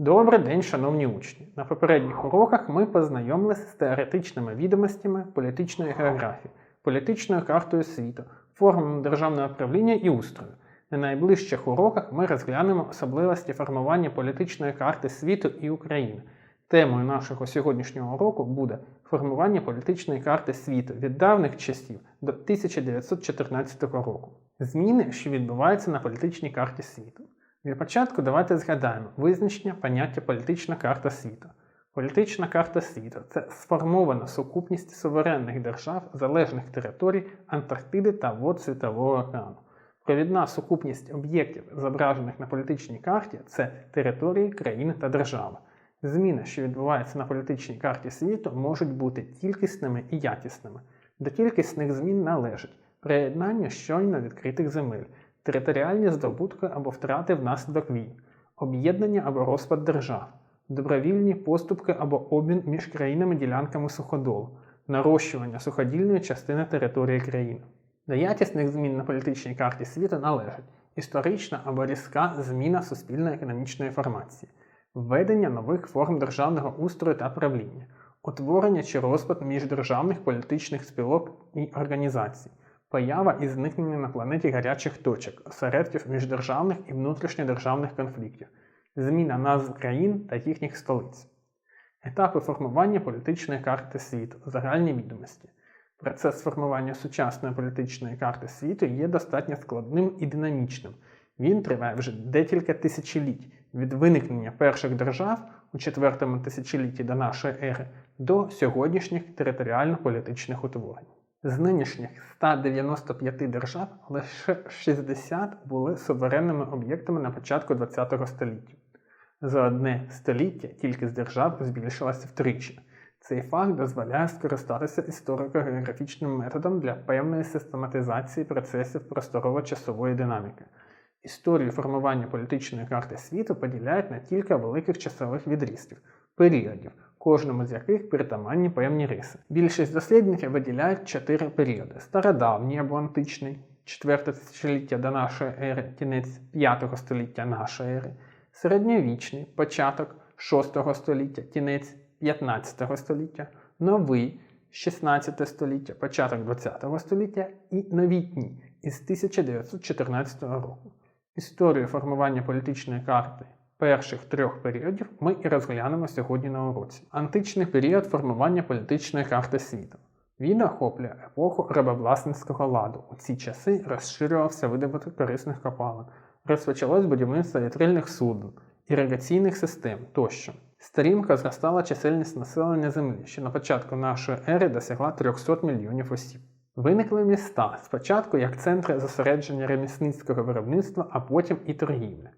Добрий день, шановні учні! На попередніх уроках ми познайомилися з теоретичними відомостями політичної географії, політичною картою світу, формами державного правління і устрою. На найближчих уроках ми розглянемо особливості формування політичної карти світу і України. Темою нашого сьогоднішнього уроку буде формування політичної карти світу від давніх часів до 1914 року. Зміни, що відбуваються на політичній карті світу. Для початку давайте згадаємо визначення поняття політична карта світу. Політична карта світу це сформована сукупність суверенних держав, залежних територій Антарктиди та вод Світового океану. Провідна сукупність об'єктів, зображених на політичній карті, це території, країни та держави. Зміни, що відбуваються на політичній карті світу, можуть бути кількісними і якісними. До кількісних змін належить приєднання щойно відкритих земель, територіальні здобутки або втрати внаслідок війн, об'єднання або розпад держав, добровільні поступки або обмін між країнами ділянками суходолу, нарощування суходільної частини території країни. До якісних змін на політичній карті світу належить історична або різка зміна суспільно-економічної формації, введення нових форм державного устрою та правління, утворення чи розпад міждержавних політичних спілок і організацій, поява і зникнення на планеті гарячих точок, осередків міждержавних і внутрішньодержавних конфліктів, зміна назв країн та їхніх столиць, етапи формування політичної карти світу, загальні відомості. Процес формування сучасної політичної карти світу є достатньо складним і динамічним. Він триває вже декілька тисячоліть від виникнення перших держав у четвертому тисячолітті до нашої ери до сьогоднішніх територіально-політичних утворень. З нинішніх 195 держав лише 60 були суверенними об'єктами на початку ХХ століття. За одне століття кількість держав збільшилася втричі. Цей факт дозволяє скористатися історико-географічним методом для певної систематизації процесів просторово-часової динаміки. Історію формування політичної карти світу поділяють на кілька великих часових відрізків, періодів, кожному з яких притаманні певні риси. Більшість дослідників виділяють чотири періоди: стародавній або античний, 4 тисячоліття до нашої ери, кінець 5 століття нашої ери, середньовічний, початок 6 століття, кінець 15 століття, новий 16 століття, початок 20 століття і новітній із 1914 року. Історію формування політичної карти перших трьох періодів ми і розглянемо сьогодні на уроці. Античний період формування політичної карти світу. Він охоплює епоху рабовласницького ладу. У ці часи розширювався видобуток корисних копалин, розпочалось будівництво вітрильних суден, іригаційних систем тощо. Стрімко зростала чисельність населення Землі, що на початку нашої ери досягла 300 мільйонів осіб. Виникли міста спочатку як центри зосередження ремісницького виробництва, а потім і торгівлі.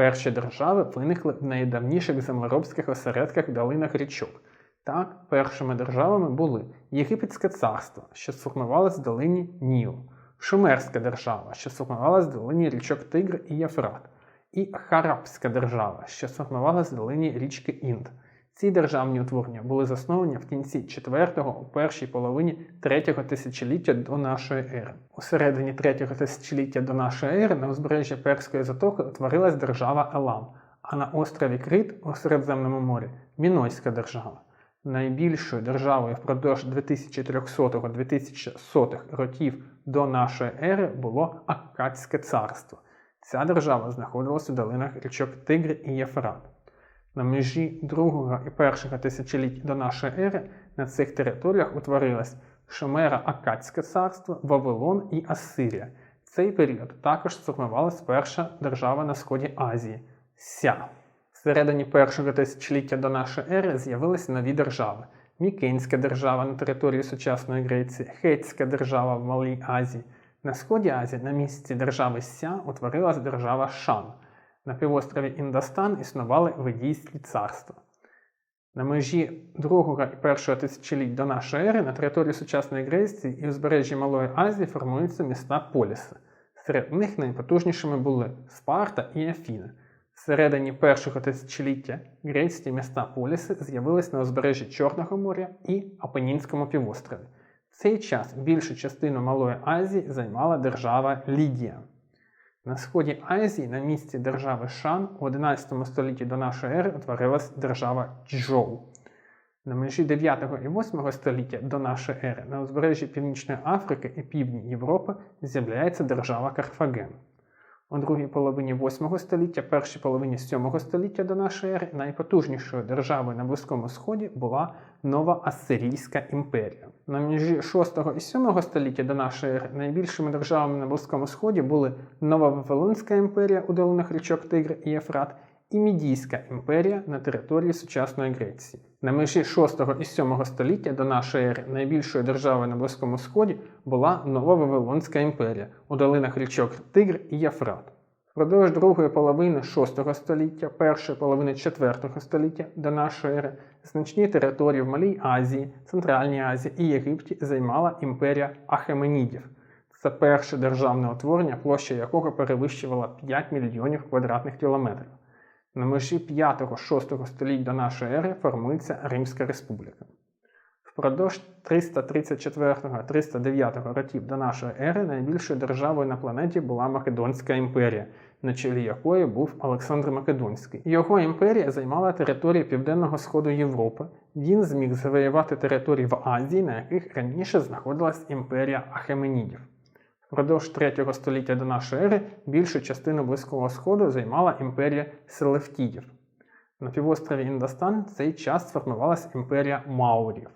Перші держави виникли в найдавніших землеробських осередках долинах річок. Так, першими державами були Єгипетське царство, що сформувалось в долині Ніл, Шумерська держава, що сформувалась в долині річок Тигр і Єфрат, і Харабська держава, що сформувалась в долині річки Інд. Ці державні утворення були засновані в кінці 4-го, у першій половині 3-го тисячоліття до нашої ери. У середині 3-го тисячоліття до нашої ери на узбережжі Перської затоки утворилась держава Елам, а на острові Крит у Середземному морі Мінойська держава. Найбільшою державою впродовж 2300-2100 років до нашої ери було Аккадське царство. Ця держава знаходилася у долинах річок Тигр і Єфрат. На межі другого і першого тисячоліть до нашої ери на цих територіях утворилось Шумера Акадське царство, Вавилон і Ассирія. В цей період також сформувалась перша держава на сході Азії Ся. Всередині першого тисячоліття до нашої ери з'явилися нові держави: Мікенська держава на території сучасної Греції, Хетська держава в Малій Азії. На сході Азії на місці держави Ся утворилась держава Шан. На півострові Індостан існували ведійські царства. На межі другого і першого тисячоліть до нашої ери на території сучасної Греції і узбережжі Малої Азії формуються міста Поліси. Серед них найпотужнішими були Спарта і Афіна. Всередині першого тисячоліття грецькі міста Поліси з'явились на узбережжі Чорного моря і Апенінському півострові. В цей час більшу частину Малої Азії займала держава Лідія. На сході Азії на місці держави Шан у 11 столітті до нашої ери утворилась держава Чжоу. На межі 9 і 8 століття до нашої ери на узбережжі Північної Африки і Півдні Європи з'являється держава Карфаген. У другій половині 8 століття, першій половині 7 століття до нашої ери найпотужнішою державою на Близькому Сході була Нова Ассирійська імперія. На межі 6 і 7 століття до нашої ери найбільшими державами на Близькому Сході були Нова Вавилонська імперія у долинах річок Тигр і Єфрат і Мідійська імперія на території сучасної Греції. На межі 6 і 7 століття до нашої ери найбільшою державою на Близькому Сході була Нова Вавилонська імперія у долинах річок Тигр і Єфрат. Впродовж другої половини 6 століття, першої половини 4 століття до нашої ери значні території в Малій Азії, Центральній Азії і Єгипті займала імперія Ахеменідів. Це перше державне утворення, площа якого перевищувала 5 мільйонів квадратних кілометрів. На межі 5-6 століть до нашої ери формується Римська Республіка. Впродовж 334-309 років до нашої ери найбільшою державою на планеті була Македонська імперія, на чолі якої був Олександр Македонський. Його імперія займала території Південного Сходу Європи. Він зміг завоювати території в Азії, на яких раніше знаходилась імперія Ахеменідів. Впродовж 3 століття до нашої ери більшу частину Близького Сходу займала імперія Селевкідів. На півострові Індостан в цей час сформувалася імперія Маурів.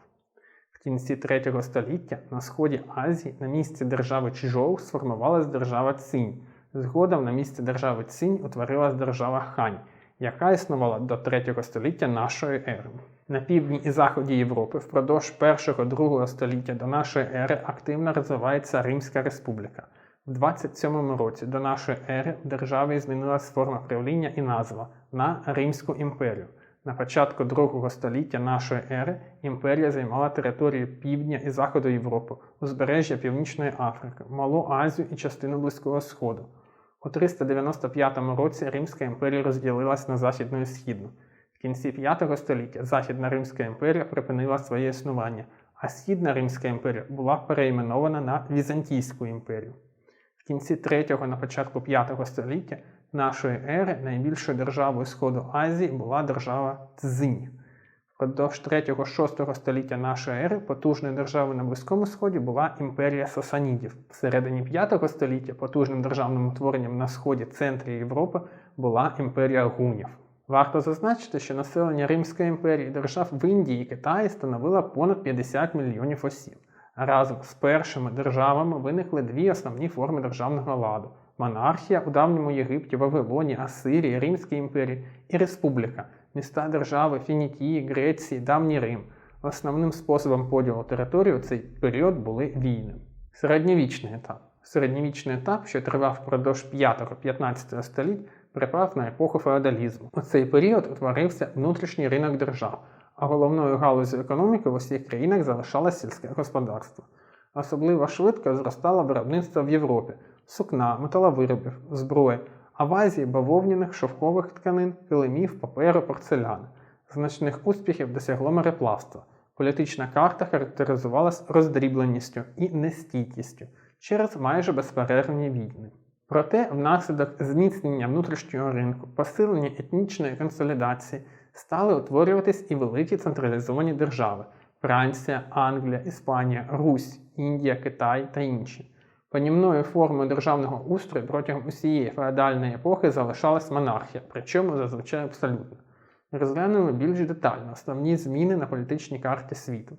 В кінці 3 століття на сході Азії на місці держави Чжоу сформувалась держава Цинь. Згодом на місці держави Цинь утворилась держава Хань, яка існувала до 3 століття нашої ери. На півдні і заході Європи впродовж 1-2 століття до нашої ери активно розвивається Римська Республіка. В 27 році до нашої ери в державі змінилась форма правління і назва на Римську імперію. На початку другого століття нашої ери імперія займала територію півдня і заходу Європи, узбережжя Північної Африки, Малу Азію і частину Близького Сходу. У 395 році Римська імперія розділилась на західну і східну. Кінці 5 століття Західна Римська імперія припинила своє існування, а Східна Римська імперія була переіменована на Візантійську імперію. В кінці 3 на початку 5 століття нашої ери найбільшою державою Сходу Азії була держава Цзинь. Впродовж 3-6 століття нашої ери потужною державою на Близькому Сході була імперія Сасанідів. В середині 5 століття потужним державним утворенням на сході центрі Європи була імперія гунів. Варто зазначити, що населення Римської імперії держав в Індії і Китаї становило понад 50 мільйонів осіб. Разом з першими державами виникли дві основні форми державного ладу монархія у давньому Єгипті, Вавилоні, Асирії, Римській імперії і республіка, міста держави Фінікії, Греції, Давній Рим. Основним способом поділу території у цей період були війни. Середньовічний етап. Середньовічний етап, що тривав впродовж 5-15 століть, припав на епоху феодалізму. У цей період утворився внутрішній ринок держав, а головною галузю економіки в усіх країнах залишалось сільське господарство. Особливо швидко зростало виробництво в Європі сукна, металовиробів, зброї, а в Азії бавовняних, шовкових тканин, килимів, паперу, порцеляни. Значних успіхів досягло мореплавство. Політична карта характеризувалась роздрібленістю і нестійкістю через майже безперервні війни. Проте, внаслідок зміцнення внутрішнього ринку, посилення етнічної консолідації стали утворюватись і великі централізовані держави Франція, Англія, Іспанія, Русь, Індія, Китай та інші. Панівною формою державного устрою протягом усієї феодальної епохи залишалась монархія, причому зазвичай абсолютно. Розглянемо більш детально основні зміни на політичній карті світу.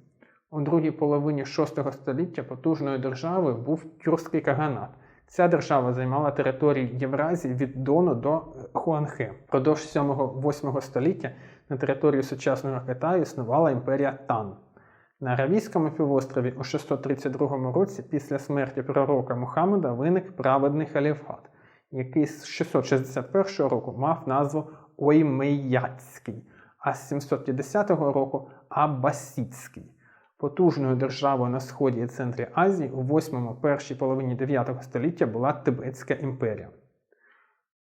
У другій половині VI століття потужною державою був тюркський каганат. Ця держава займала території Євразії від Дону до Хуанхе. Продовж 7-8 століття на території сучасного Китаю існувала імперія Тан. На Аравійському півострові у 632 році після смерті пророка Мухаммеда виник праведний халіфат, який з 661 року мав назву Оймейяцький, а з 750 року Аббасідський. Потужною державою на сході і центрі Азії у 8 першій половині 9 століття була Тибетська імперія.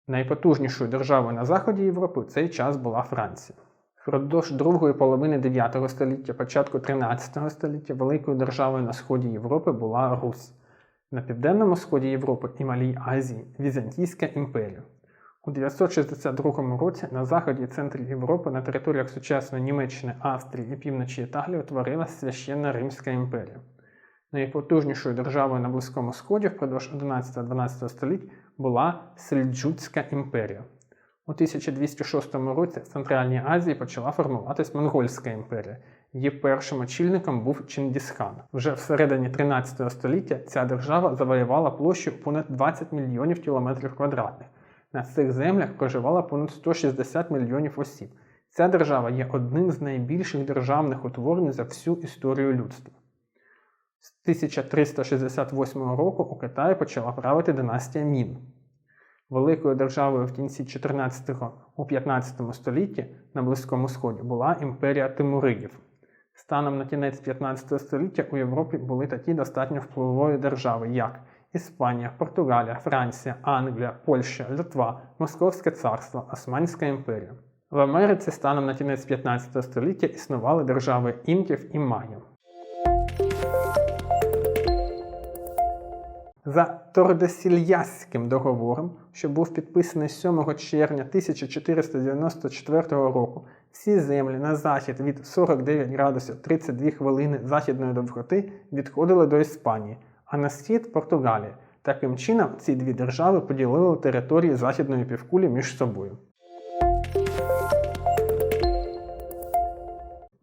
Найпотужнішою державою на заході Європи в цей час була Франція. Впродовж другої половини 9 століття, початку 13 століття великою державою на сході Європи була Русь. На південному сході Європи і Малій Азії Візантійська імперія. У 962 році на заході і центрі Європи на територіях сучасної Німеччини, Австрії і півночі Італії утворилася священна Римська імперія. Найпотужнішою державою на Близькому Сході впродовж 11-12 століть була Сельджуцька імперія. У 1206 році в Центральній Азії почала формуватись Монгольська імперія. Її першим очільником був Чингісхан. Вже всередині 13 століття ця держава завоювала площу понад 20 мільйонів кілометрів квадратних. На цих землях проживало понад 160 мільйонів осіб. Ця держава є одним з найбільших державних утворень за всю історію людства. З 1368 року у Китаї почала правити династія Мін. Великою державою в кінці 14-го у 15 столітті на Близькому Сході була імперія Тимуридів. Станом на кінець 15 століття у Європі були такі достатньо впливові держави, як Іспанія, Португалія, Франція, Англія, Польща, Литва, Московське царство, Османська імперія. В Америці станом на кінець 15 століття існували держави інків і маїв. За Тордесільяським договором, що був підписаний 7 червня 1494 року, всі землі на захід від 49 градусів 32 хвилини західної довготи відходили до Іспанії, а на схід Португалії. Таким чином, ці дві держави поділили території західної півкулі між собою.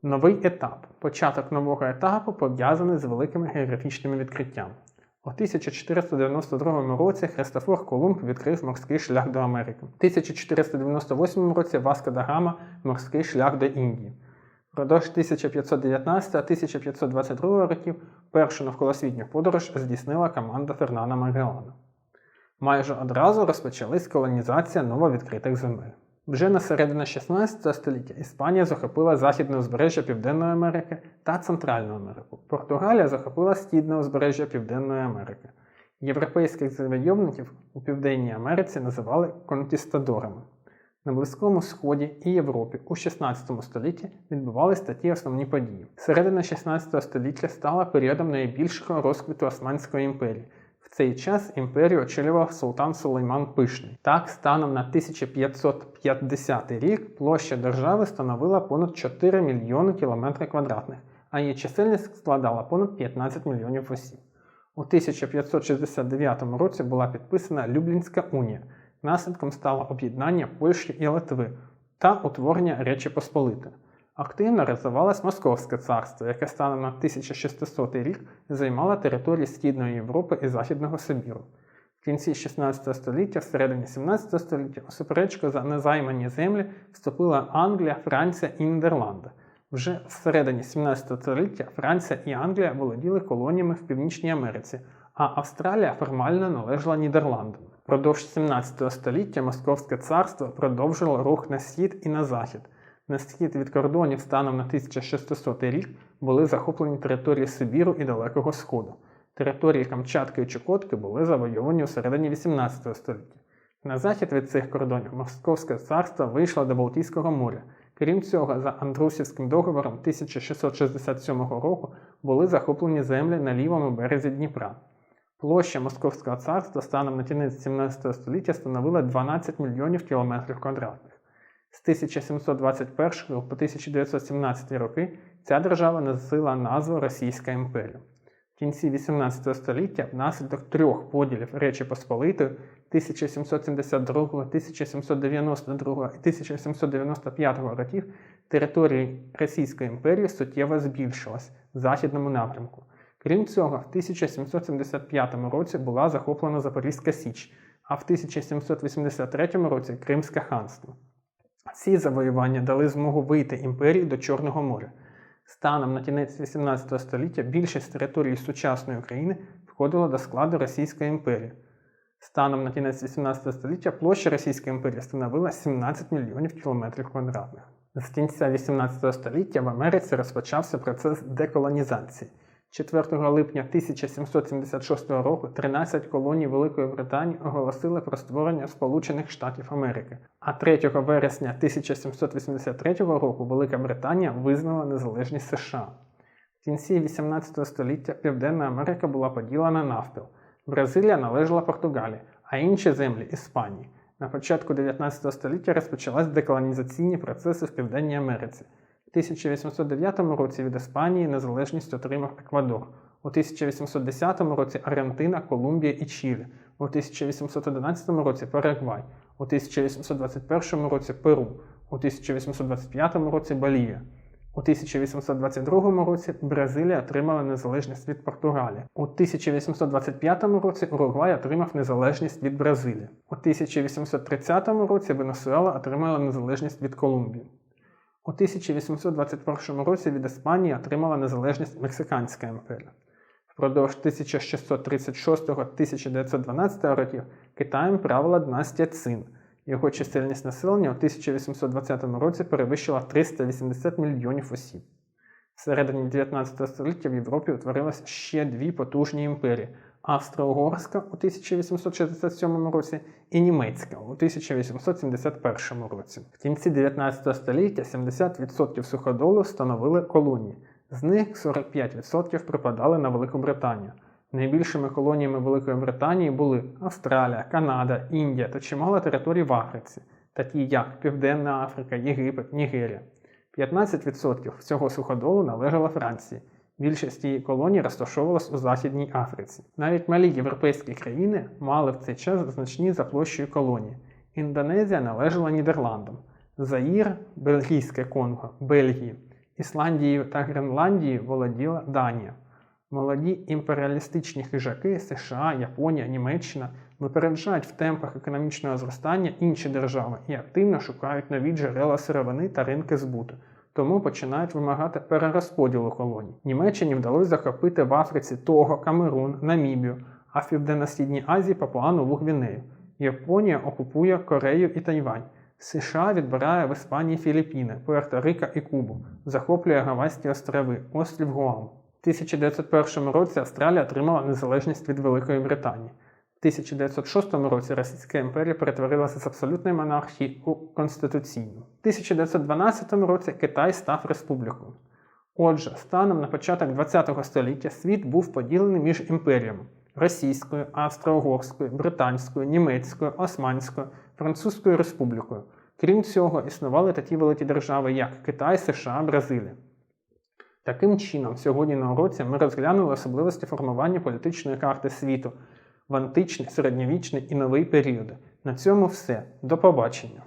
Новий етап. Початок нового етапу пов'язаний з великими географічними відкриттями. У 1492 році Христофор Колумб відкрив морський шлях до Америки. У 1498 році Васко да Гама морський шлях до Індії. Впродовж 1519-1522 років першу навколосвітню подорож здійснила команда Фернана Магеллана. Майже одразу розпочалась колонізація нововідкритих земель. Вже на середину 16 століття Іспанія захопила західне узбережжя Південної Америки та Центральну Америку. Португалія захопила східне узбережжя Південної Америки. Європейських завойовників у Південній Америці називали конкістадорами. На Близькому Сході і Європі у 16 столітті відбувалися такі основні події. Середина 16 століття стала періодом найбільшого розквіту Османської імперії. В цей час імперію очолював султан Сулейман Пишний. Так, станом на 1550 рік площа держави становила понад 4 мільйони кілометрів квадратних, а її чисельність складала понад 15 мільйонів осіб. У 1569 році була підписана Люблінська унія. Наслідком стало об'єднання Польщі і Литви та утворення Речі Посполитої. Активно розвивалось Московське царство, яке станом на 1600 рік займало території Східної Європи і Західного Сибіру. В кінці 16 століття, всередині 17 століття, у суперечку за незаймані землі вступила Англія, Франція і Нідерланди. Вже всередині 17 століття Франція і Англія володіли колоніями в Північній Америці, а Австралія формально належала Нідерландам. Продовж 17 століття Московське царство продовжило рух на схід і на захід. На схід від кордонів станом на 1600 рік були захоплені території Сибіру і Далекого Сходу. Території Камчатки і Чукотки були завойовані у середині 18 століття. На захід від цих кордонів Московське царство вийшло до Балтійського моря. Крім цього, за Андрусівським договором 1667 року були захоплені землі на лівому березі Дніпра. Площа Московського царства станом на кінець 17 століття становила 12 мільйонів кілометрів квадратних. З 1721 по 1917 роки ця держава носила назву Російська імперія. В кінці 18 століття внаслідок трьох поділів Речі Посполитої 1772, 1792 і 1795 років території Російської імперії суттєво збільшилась в західному напрямку. Крім цього, в 1775 році була захоплена Запорізька Січ, а в 1783 році Кримське ханство. Ці завоювання дали змогу вийти імперії до Чорного моря. Станом на кінець 18 століття більшість території сучасної України входила до складу Російської імперії. Станом на кінець 18 століття площа Російської імперії становила 17 мільйонів кілометрів квадратних. З кінця 18 століття в Америці розпочався процес деколонізації. 4 липня 1776 року 13 колоній Великої Британії оголосили про створення Сполучених Штатів Америки. А 3 вересня 1783 року Велика Британія визнала незалежність США. В кінці 18 століття Південна Америка була поділена навпіл. Бразилія належала Португалії, а інші землі Іспанії. На початку 19 століття розпочались деколонізаційні процеси в Південній Америці. У 1809 році від Іспанії незалежність отримав Еквадор. У 1810 році Аргентина, Колумбія і Чилі. У 1811 році Парагвай. У 1821 році Перу. У 1825 році Болівія. У 1822 році Бразилія отримала незалежність від Португалії. У 1825 році Уругвай отримав незалежність від Бразилії. У 1830 році Венесуела отримала незалежність від Колумбії. У 1821 році від Іспанії отримала незалежність Мексиканська імперія. Впродовж 1636-1912 років Китаєм правила династія Цин. Його чисельність населення у 1820 році перевищила 380 мільйонів осіб. Всередині 19 століття в Європі утворилися ще дві потужні імперії Австро-Угорська у 1867 році і Німецька у 1871 році. В кінці 19 століття 70% суходолу становили колонії, з них 45% припадали на Велику Британію. Найбільшими колоніями Великої Британії були Австралія, Канада, Індія та чимало територій в Африці, такі як Південна Африка, Єгипет, Нігерія. 15% всього суходолу належало Франції. Більшість її колоній розташовувалась у Західній Африці. Навіть малі європейські країни мали в цей час значні за площею колонії. Індонезія належала Нідерландам, Заїр, Бельгійське Конго, Бельгії, Ісландією та Гренландією володіла Данія. Молоді імперіалістичні хижаки США, Японія, Німеччина випереджають в темпах економічного зростання інші держави і активно шукають нові джерела сировини та ринки збуту, тому починають вимагати перерозподілу колоній. Німеччині вдалося захопити в Африці Того, Камерун, Намібію, а в Південно-Східній Азії Папуа Нову Гвінею. Японія окупує Корею і Тайвань. США відбирає в Іспанії Філіппіни, Пуерто-Рико і Кубу, захоплює Гавайські острови, острів Гуам. У 1901 році Австралія отримала незалежність від Великої Британії. У 1906 році Російська імперія перетворилася з абсолютної монархії у конституційну. У 1912 році Китай став республікою. Отже, станом на початок ХХ століття світ був поділений між імперіями Російською, Австро-Угорською, Британською, Німецькою, Османською, Французькою республікою. Крім цього, існували такі великі держави, як Китай, США, Бразилія. Таким чином, сьогодні на уроці ми розглянули особливості формування політичної карти світу в античний, середньовічний і новий періоди. На цьому все. До побачення!